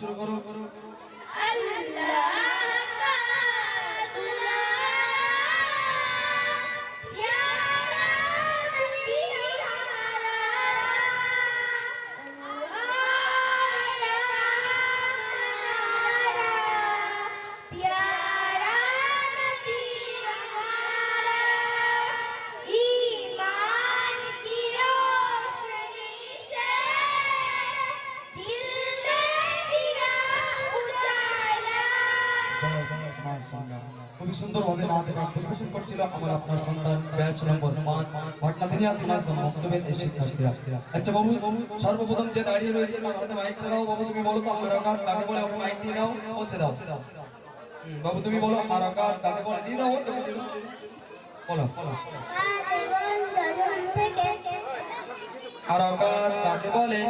শুরু করো। আল্লাহ। খুবই সুন্দর ভাবে নাতে গান পরিবেশন করছিল আমার আপনার সন্তান ব্যাচ নম্বর পাঁচ, ঘটনা দিনিয়া তোমার মক্তবের এই শিক্ষার্থীরা। আচ্ছা বাবু, সর্বপ্রথম যে দাঁড়িয়ে রয়েছে তার হাতে মাইকটা দাও। বাবু, তুমি বলো তো হারাকাত কাকে বলে? ওকে মাইক দিয়ে দাও, পৌঁছে দাও। বাবু, তুমি বলো হারাকাত কাকে বলে? দিয়ে দাও। বলো। হারাকাত কাকে বলে?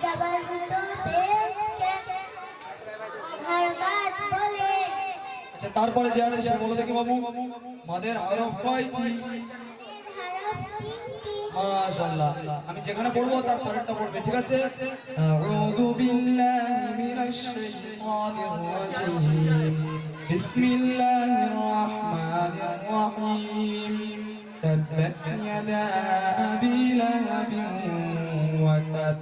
আচ্ছা তারপরে যে আছে সে বলো দেখি বাবু মাদের হরফ কয়টি মাশাআল্লাহ আমি যেখানে পড়বো তার পরেরটা পড়বে ঠিক আছে আউযু বিল্লাহি মিনাশ শাইতানির রাজিম বিসমিল্লাহির রাহমানির রাহিম تبت يدا أبي لهب وتب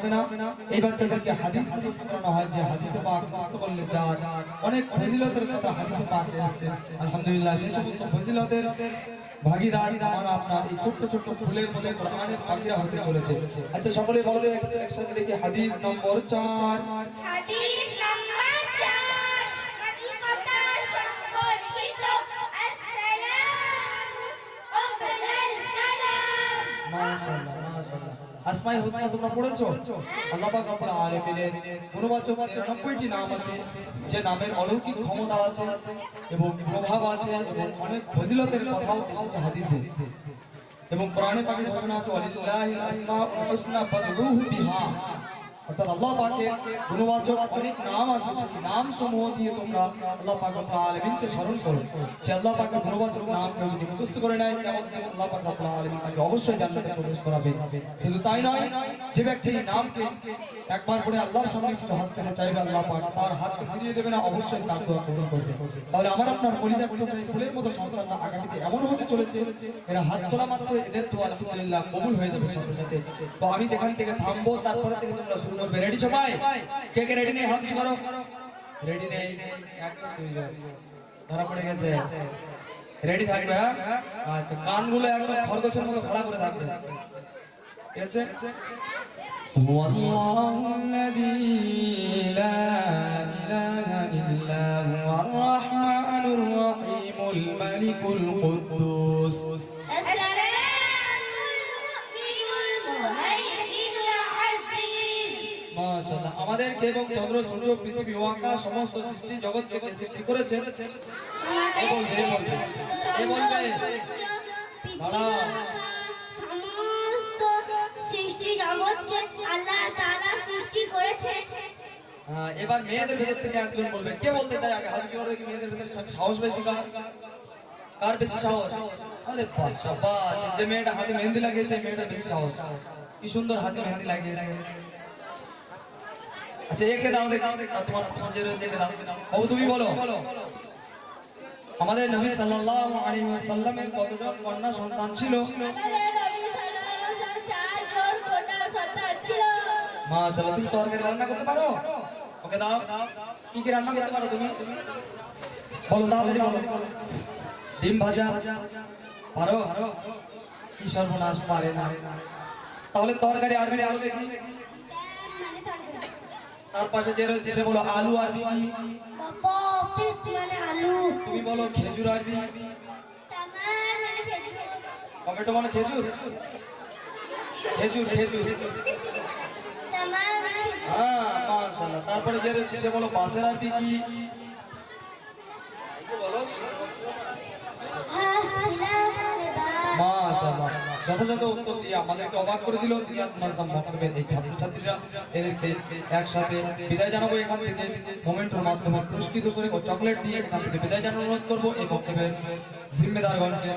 হবে না। এই বাচ্চাদেরকে হাদিস মুখস্থ করানো হয় যে হাদিসে পাক মুখস্থ করলে যার অনেক ফজিলতের কথা হাদিসে পাকে এসেছে আলহামদুলিল্লাহ সেই সমস্ত ফজিলতের ভাগিদার আমার আপনার এই ছোট্ট ছোট্ট ফুলের মধ্যে কোরআনের ভাগিরা হতে চলেছে। আচ্ছা সকলে বলো একসাথে দেখি হাদিস নম্বর চার। হাদিস নাম্বার 4 হাকিকতা সম্পর্কিত আসসালামু ক্বাবলাল কালাম মাশাআল্লাহ মাশাআল্লাহ। আসমাই হোসেন তোমরা পড়েছো? আল্লাহ পাক রব্বুল আলামিনের গুণবাচক 99টি নাম আছে, যে নামের অলৌকিক ক্ষমতা আছে এবং প্রভাব আছে এবং অনেক ফজিলতের কথাও এসেছে হাদিসে। এবং কোরআনে পাকের ঘোষণা আছে, ওয়ালিল্লাহিল আসমাউল হুসনা ফাদউহু বিহা। তাহলে এমন হতে চলেছে, এরা হাত তোলা মাত্র এদের দোয়া আলহামদুলিল্লাহ কবুল হয়ে যাবে সাথে সাথে। তো আমি যেখান থেকে থামবো, তারপরে তোমরা শুরু করবে রেডি সবাই কে কে রেডি নেই হাত উঁচু করো রেডি নেই এক দুইজন ধরা পড়ে গেছে রেডি থাকবে হ্যাঁ? আচ্ছা কানগুলো একদম খরগোশের মতো খড়া করে থাকবে ঠিক আছে هو الله الذي لا إله إلا هو الرحمن الرحيم الملك القدوس মাশাআল্লাহ আমাদেরকে এবং চন্দ্র সূর্য পৃথিবী ও আকাশ সমস্ত সৃষ্টি জগৎকে সৃষ্টি করেছেন। বলবে সমস্ত সৃষ্টি জগৎকে আল্লাহ তাআলা সৃষ্টি হ্যাঁ, এবার মেয়েদের ভেতর থেকে একজন বলবে কে বলতে চায় আগে হাত জোড়া দেখি মেয়েদের ভেতরে সাহস বেশি কার? কার বেশি সাহস? আরে বাস যে মেয়েটা হাতে মেহেন্দি লাগিয়েছে এই মেয়েটার বেশি সাহস। কি সুন্দর হাতে মেহেন্দি লাগিয়েছে। আচ্ছা একে দাও তোমার যে রয়েছে, একে দাও। বাবু, তুমি বলো। আমাদের নবী সাল্লাল্লাহু আলাইহি ওয়াসাল্লামের কতজন কন্যা সন্তান ছিল? দাও। কি রান্না করতে পারো তুমি? তাহলে তরকারি আর তার পাশে যে রয়েছে সে বলো আলু আরবি। মানে তুমি বলো খেজুর আরবি। টমেটো মানে খেজুর? খেজুর খেজুর। হ্যাঁ মাশাআল্লাহ। তারপরে যে রয়েছে সে বলো বাসের আরবি কি? বলো যথাযথ উত্তর দিয়ে আমাদেরকে অবাক করে দিল ছাত্রছাত্রীরা। একসাথে বিদায় জানাব মোমেন্টের মাধ্যমে করে দিয়ে বিদায় করব। জিম্মেদারগণকে